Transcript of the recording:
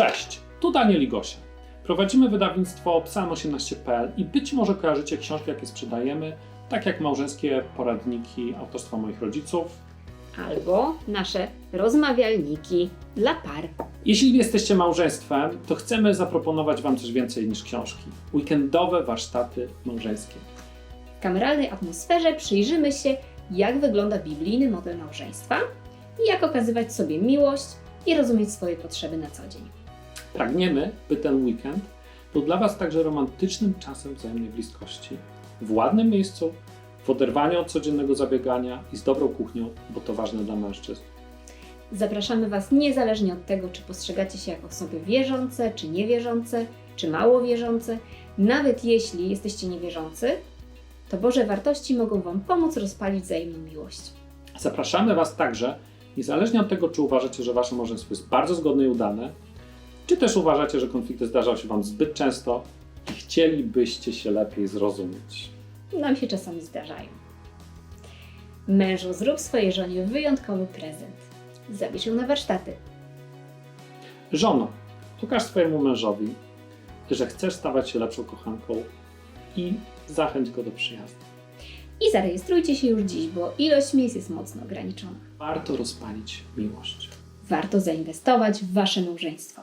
Cześć, tu Daniel i Gosia. Prowadzimy wydawnictwo psalm18.pl i być może kojarzycie książki, jakie sprzedajemy, tak jak małżeńskie poradniki autorstwa moich rodziców. Albo nasze rozmawialniki dla par. Jeśli jesteście małżeństwem, to chcemy zaproponować Wam coś więcej niż książki. Weekendowe warsztaty małżeńskie. W kameralnej atmosferze przyjrzymy się, jak wygląda biblijny model małżeństwa i jak okazywać sobie miłość i rozumieć swoje potrzeby na co dzień. Pragniemy, by ten weekend był dla Was także romantycznym czasem wzajemnej bliskości, w ładnym miejscu, w oderwaniu od codziennego zabiegania i z dobrą kuchnią, bo to ważne dla mężczyzn. Zapraszamy Was niezależnie od tego, czy postrzegacie się jako osoby wierzące, czy niewierzące, czy mało wierzące. Nawet jeśli jesteście niewierzący, to Boże wartości mogą Wam pomóc rozpalić wzajemną miłość. Zapraszamy Was także, niezależnie od tego, czy uważacie, że Wasze małżeństwo jest bardzo zgodne i udane, czy też uważacie, że konflikty zdarzają się Wam zbyt często i chcielibyście się lepiej zrozumieć. Nam się czasami zdarzają. Mężu, zrób swojej żonie wyjątkowy prezent. Zabierz ją na warsztaty. Żono, pokaż swojemu mężowi, że chcesz stawać się lepszą kochanką i zachęć go do przyjazdu. I zarejestrujcie się już dziś, bo ilość miejsc jest mocno ograniczona. Warto rozpalić miłość. Warto zainwestować w Wasze małżeństwo.